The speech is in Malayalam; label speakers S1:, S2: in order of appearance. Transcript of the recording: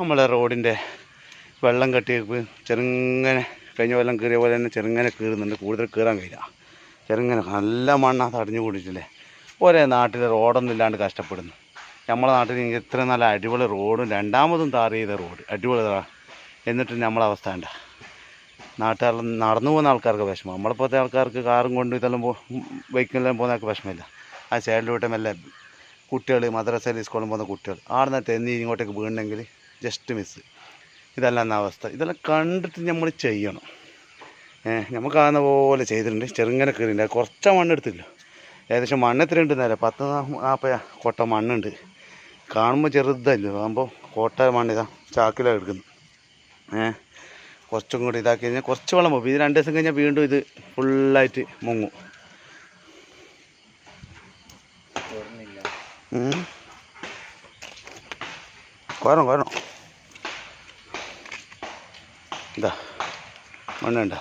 S1: നമ്മളെ റോഡിന്റെ വെള്ളം കെട്ടി ചെറുങ്ങനെ കഴിഞ്ഞ കൊല്ലം കീറിയ പോലെ തന്നെ ചെറുങ്ങനെ കീറുന്നുണ്ട്. കൂടുതൽ കീറാൻ കഴിയില്ല. ചെറുങ്ങനെ നല്ല മണ്ണാ തടഞ്ഞു കൂടിയിട്ടില്ലേ? ഒരേ നാട്ടിൽ റോഡൊന്നും ഇല്ലാണ്ട് കഷ്ടപ്പെടുന്നു. നമ്മളെ നാട്ടിൽ ഇത്ര നല്ല അടിപൊളി റോഡും രണ്ടാമതും താർ ചെയ്ത റോഡ്. അടിപൊളി എന്നിട്ട് നമ്മളെ അവസ്ഥ ഉണ്ട നാട്ടുകാരിൽ നടന്നു പോകുന്ന ആൾക്കാർക്ക് വിഷമം. നമ്മളിപ്പോഴത്തെ ആൾക്കാർക്ക് കാറും കൊണ്ട് ഇതെല്ലാം പോ ബൈക്കിലെല്ലാം പോകുന്നവർക്ക് വിഷമമില്ല. ആ സൈഡിലോട്ട് മെല്ലെ കുട്ടികൾ മദ്രസയിൽ സ്കൂളിൽ പോകുന്ന കുട്ടികൾ. ആടുന്ന തെന്നി ഇങ്ങോട്ടേക്ക് വീണെങ്കിൽ ജസ്റ്റ് മിസ് ഇതല്ല എന്ന അവസ്ഥ. ഇതെല്ലാം കണ്ടിട്ട് നമ്മൾ ചെയ്യണം. നമുക്കാകുന്ന പോലെ ചെയ്തിട്ടുണ്ട്. ചെറുങ്ങനെ കയറിയില്ല കുറച്ച മണ്ണെടുത്തില്ല ഏകദേശം മണ്ണ് എത്ര ഉണ്ട് നേരെ പത്ത് നാൽപ്പത് കൊട്ട മണ്ണുണ്ട്. കാണുമ്പോൾ ചെറുതല്ലോ. ആകുമ്പോൾ കോട്ട മണ്ണ് ഇതാ ചാക്കിലാണ് എടുക്കുന്നത് ഏഹ് കുറച്ചും കൂടി ഇതാക്കി കഴിഞ്ഞാൽ കുറച്ച് വെള്ളം പോകും. ഇത് രണ്ട് ദിവസം കഴിഞ്ഞാൽ വീണ്ടും ഇത് ഫുള്ളായിട്ട് മുങ്ങും. കോരണം കോരണം ഇതാ മണ്ണുണ്ട.